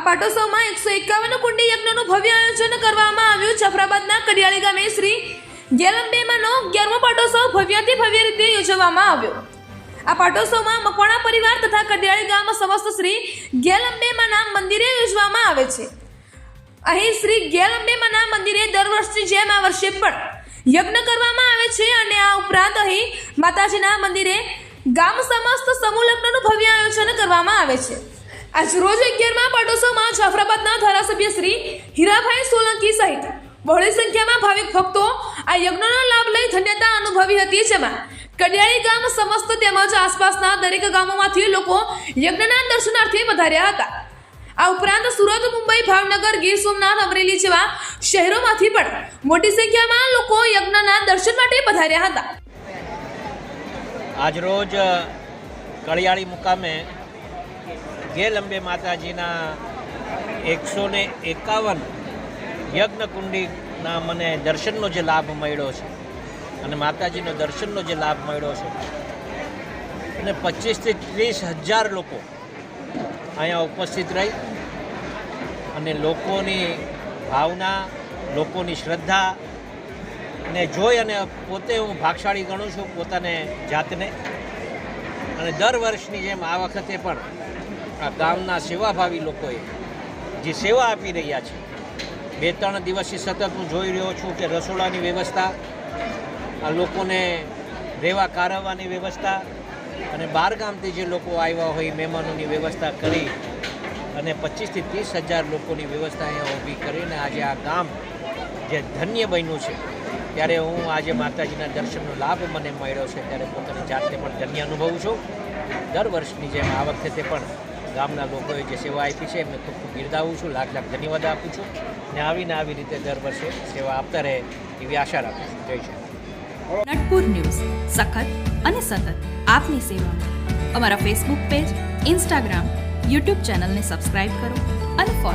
પાટોત્સવમાં એકસો એકાવન કુંડી યજ્ઞનું ભવ્ય આયોજન કરવામાં આવ્યું. જાફરાબાદના કડિયાળી ગામે શ્રી ગેલંબેમાનો અગિયારમો પાટોત્સવ ભવ્યથી ભવ્ય રીતે યોજવામાં આવ્યો. આ પાટોત્સવમાં મકવાણા પરિવાર તથા કડિયાળી ગામ સમસ્ત શ્રી ગેલંબેમાના મંદિરે યોજવામાં આવે છે. અહીં શ્રી ગેલંબેમાના મંદિરે દર વર્ષની જેમ આ વર્ષે પણ યજ્ઞ કરવામાં આવે છે અને આ ઉપરાંત અહીં માતાજીના મંદિરે ગામ સમસ્ત સમૂહ લગ્નનું ભવ્ય આયોજન કરવામાં આવે છે. આજ રોજ અગિયારમાં પાટોત્સવમાં જાફરાબાદના ધારાસભ્ય શ્રી હીરાભાઈ સોલંકી સહિત બહોળી સંખ્યામાં ભાવિક ભક્તો આ યજ્ઞનો લાભ લઈ ધન્યતા અનુભવી હતી જેમાં કડિયાળી ગામ સમસ્ત તેમજ આસપાસના દરેક ગામોમાંથી લોકો યજ્ઞના દર્શનાર્થે વધાર્યા હતા. આ ઉપરાંત સુરત, મુંબઈ, ભાવનગર, ગીર સોમનાથ, અમરેલી જેવા શહેરોમાંથી પણ મોટી સંખ્યામાં લોકો યજ્ઞના દર્શન માટે પધાર્યા હતા. આજરોજ કડિયાળી મુકામે ગેલ અંબે માતાજીના એકસો ને એકાવન યજ્ઞકુંડીના મને દર્શનનો જે લાભ મળ્યો છે અને માતાજીનો દર્શનનો જે લાભ મળ્યો છે અને પચીસથી ત્રીસ હજાર લોકો અહીંયા ઉપસ્થિત રહી અને લોકોની ભાવના, લોકોની શ્રદ્ધા ને જોઈ અને પોતે હું ભાગશાળી ગણું છું પોતાને જાતને. અને દર વર્ષની જેમ આ વખતે પણ આ ગામના સેવાભાવી લોકોએ જે સેવા આપી રહ્યા છે, બે ત્રણ દિવસથી સતત હું જોઈ રહ્યો છું કે રસોડાની વ્યવસ્થા, આ લોકોને રહેવા કારવવાની વ્યવસ્થા અને બહાર ગામથી જે લોકો આવ્યા હોય મહેમાનોની વ્યવસ્થા કરી અને પચીસથી ત્રીસ હજાર લોકોની વ્યવસ્થા અહીંયા ઊભી કરીને આજે આ ગામ જે ધન્ય બન્યું છે, ત્યારે હું આજે માતાજીના દર્શનનો લાભ મને મળ્યો છે, ત્યારે પોતાની જાતને પણ ધન્ય અનુભવું છું. દર વર્ષની જેમ આ વખતે પણ ગામના લોકોએ જે સેવા આપી છે, એમને ખૂબ ખૂબ બિરદાવું છું, લાખ લાખ ધન્યવાદ આપું છું ને આવીને આવી રીતે દર વર્ષે સેવા આપતા રહે એવી આશા રાખું છું. જય શ્રી નટપુર ન્યૂઝ, સખત અને સતત આપની સેવામાં અમારા ફેસબુક પેજ ઇન્સ્ટાગ્રામ યુટ્યુબ ચેનલને સબસ્ક્રાઇબ કરો અને ફોલો